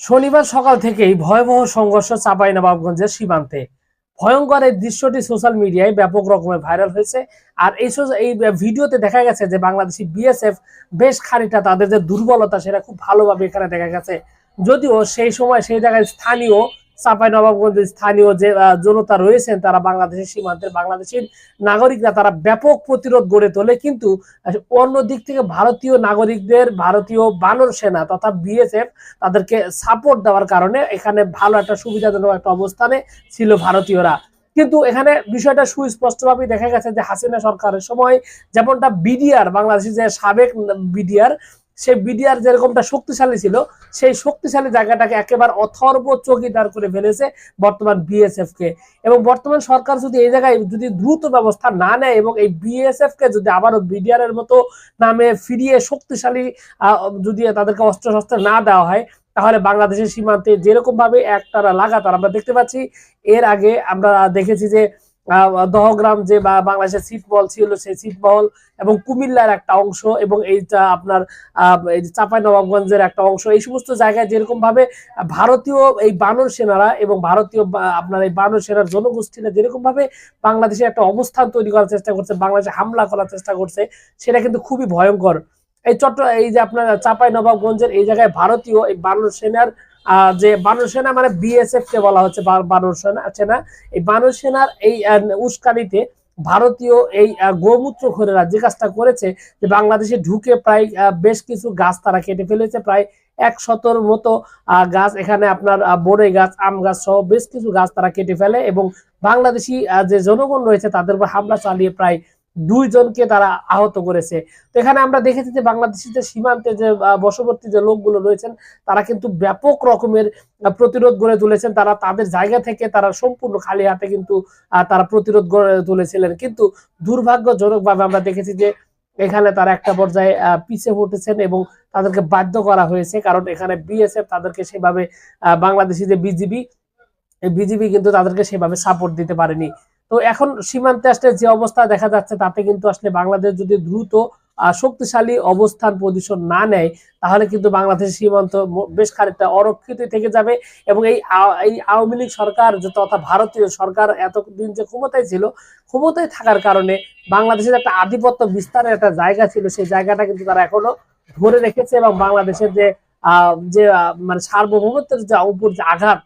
শনিবার সকাল থেকেই ভয়াবহ সংঘর্ষ চাঁপাইনবাবগঞ্জের সীমান্তে। ভয়ঙ্কর এই দৃশ্যটি সোশ্যাল মিডিয়ায় ব্যাপক রকমের ভাইরাল হয়েছে। আর এই এই ভিডিওতে দেখা গেছে যে বাংলাদেশি বিএসএফ বেশ খানিকটা তাদের যে দুর্বলতা, সেটা খুব ভালোভাবে এখানে দেখা গেছে। যদিও সেই সময় সেই জায়গায় স্থানীয় চাপাই নবাবগঞ্জের স্থানীয় যে জনতা রয়েছেন, তারা বাংলাদেশের সীমান্তের বাংলাদেশের নাগরিকরা, তারা ব্যাপক প্রতিরোধ গড়ে তোলে। কিন্তু অন্য দিক থেকে ভারতীয় নাগরিকদের, ভারতীয় বানর সেনা তথা বিএসএফ তাদেরকে সাপোর্ট দেওয়ার কারণে এখানে ভালো একটা সুবিধাজনক একটা অবস্থানে ছিল ভারতীয়রা। কিন্তু এখানে বিষয়টা সুস্পষ্টভাবে দেখা গেছে যে, হাসিনা সরকারের সময় যেমনটা বিডিআর বাংলাদেশের যে সাবেক বিডিআর সেই বিডিআর যেরকমটা শক্তিশালী ছিল, সেই শক্তিশালী জায়গাটাকে একেবারে অথর্ব চকিদার করে ফেলেছে বর্তমান বিএসএফ কে এবং বর্তমান সরকার যদি এই জায়গায় যদি দ্রুত ব্যবস্থা না নেয় এবং এই বিএসএফ কে যদি আবারও বিডিআর এর মতো নামে ফিরিয়ে শক্তিশালী যদি তাদেরকে অস্ত্র শস্ত্র না দেওয়া হয়, তাহলে বাংলাদেশের সীমান্তে যেরকম ভাবে একটানা লাগাতার আমরা দেখতে পাচ্ছি, এর আগে আমরা দেখেছি যে দহগ্রাম যে বাংলাদেশের ছিটমহল ছিল সেই ছিটমহল এবং কুমিল্লার একটা অংশ এবং এইটা আপনার এই চাঁপাই নবাবগঞ্জের একটা অংশ, এই সমস্ত জায়গায় যেরকম ভাবে ভারতীয় এই বানর সেনারা এবং ভারতীয় আপনার এই বানর সেনার জনগোষ্ঠীরা যেরকম ভাবে বাংলাদেশে একটা অবস্থান তৈরি করার চেষ্টা করছে, বাংলাদেশে হামলা করার চেষ্টা করছে, সেটা কিন্তু খুবই ভয়ঙ্কর। এই চট্ট এই যে আপনার চাপাই নবাবগঞ্জের এই জায়গায় ভারতীয় এই বানর সেনার যে বানর সেনা মানে বিএসএফ কে বলা হচ্ছে বানর সেনা এই বানর সেনার এই উস্কানিতে ভারতীয় এই আহ, গোমূত্রখোরেরা যে কাজটা করেছে যে বাংলাদেশে ঢুকে প্রায় বেশ কিছু গাছ তারা কেটে ফেলেছে প্রায় এক শতর মতো গাছ। এখানে আপনার বড়ই গাছ আম গাছ সহ বেশ কিছু গাছ তারা কেটে ফেলে এবং বাংলাদেশি যে জনগণ রয়েছে তাদের উপর হামলা চালিয়ে প্রায় দুইজনকে তারা আহত করেছে। তো এখানে আমরা দেখেছি যে বাংলাদেশি যে সীমান্তে যে আহ, বশবর্তী যে লোকগুলো রয়েছেন তারা কিন্তু ব্যাপক রকমের প্রতিরোধ গড়ে তুলেছেন। তারা তাদের জায়গা থেকে তারা সম্পূর্ণ খালি হাতে কিন্তু তারা প্রতিরোধ গড়ে তুলেছিলেন। কিন্তু দুর্ভাগ্যজনকভাবে আমরা দেখেছি যে এখানে তারা একটা পর্যায়ে পিছিয়ে উঠেছেন এবং তাদেরকে বাধ্য করা হয়েছে। কারণ এখানে বিএসএফ তাদেরকে সেভাবে বাংলাদেশি যে বিজিবি বিজিবি কিন্তু তাদেরকে সেভাবে সাপোর্ট দিতে পারেনি। তো এখন সীমান্তে আসলে যে অবস্থা দেখা যাচ্ছে, তাতে কিন্তু আসলে বাংলাদেশ যদি দ্রুত শক্তিশালী অবস্থান পজিশন না নেয়, তাহলে কিন্তু বাংলাদেশের সীমান্ত বেশ খানিকটা অরক্ষিত থেকে যাবে এবং এই এই আওয়ামী লীগ সরকার তথা ভারতীয় সরকার এতদিন যে ক্ষমতায় ছিল, ক্ষমতায় থাকার কারণে বাংলাদেশের একটা আধিপত্য বিস্তারের একটা জায়গা ছিল, সেই জায়গাটা কিন্তু তারা এখনও ধরে রেখেছে এবং বাংলাদেশের যে যে মানে সার্বভৌমত্বের যে উপর যে আঘাত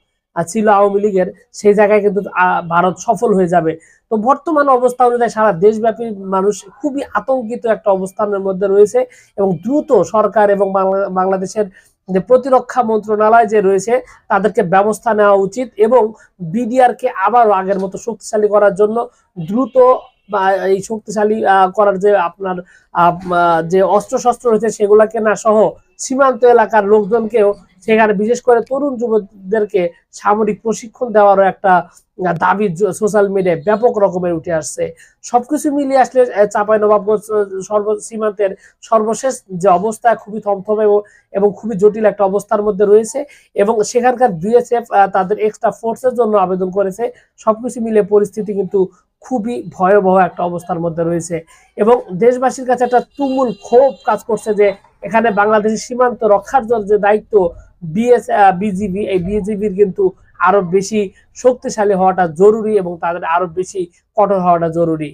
ছিল আওয়ামী লীগের, সেই জায়গায় কিন্তু ভারত সফল হয়ে যাবে। তো বর্তমান অবস্থা অনুযায়ী সারা দেশব্যাপী মানুষ খুবই আতঙ্কিত একটা অবস্থানের মধ্যে রয়েছে এবং দ্রুত সরকার এবং বাংলাদেশের যে প্রতিরক্ষা মন্ত্রণালয় যে রয়েছে, তাদেরকে ব্যবস্থা নেওয়া উচিত এবং বিডিআর কে আবারও আগের মতো শক্তিশালী করার জন্য দ্রুত বা, এই শক্তিশালী করার যে আপনার যে অস্ত্র শস্ত্র রয়েছে সেগুলা না সহ সীমান্ত এলাকার লোকজনকেও সেখানে বিশেষ করে তরুণ যুবকদেরকে সামরিক প্রশিক্ষণ দেওয়ারও একটা দাবি সোশ্যাল মিডিয়ায় ব্যাপক রকমের উঠে আসছে। সবকিছু মিলিয়ে আসলে চাপাই নবাবগঞ্জ সর্ব সীমান্তের সর্বশেষ যে অবস্থা খুবই থমথমে এবং- এবং খুবই জটিল একটা অবস্থার মধ্যে রয়েছে এবং সেখানকার বিএসএফ তাদের এক্সট্রা ফোর্সের জন্য আবেদন করেছে। সবকিছু মিলে পরিস্থিতি কিন্তু খুবই ভয়াবহ একটা অবস্থার মধ্যে রয়েছে। এবং দেশবাসীর কাছে একটা তুমুল ক্ষোভ কাজ করছে যে, এখানে বাংলাদেশের সীমান্ত রক্ষার জন্য যে দায়িত্ব বিএস বিজিবি এই বিজিবির কিন্তু আরও বেশি শক্তিশালী হওয়াটা জরুরি এবং তাদের আরও বেশি কঠোর হওয়াটা জরুরি।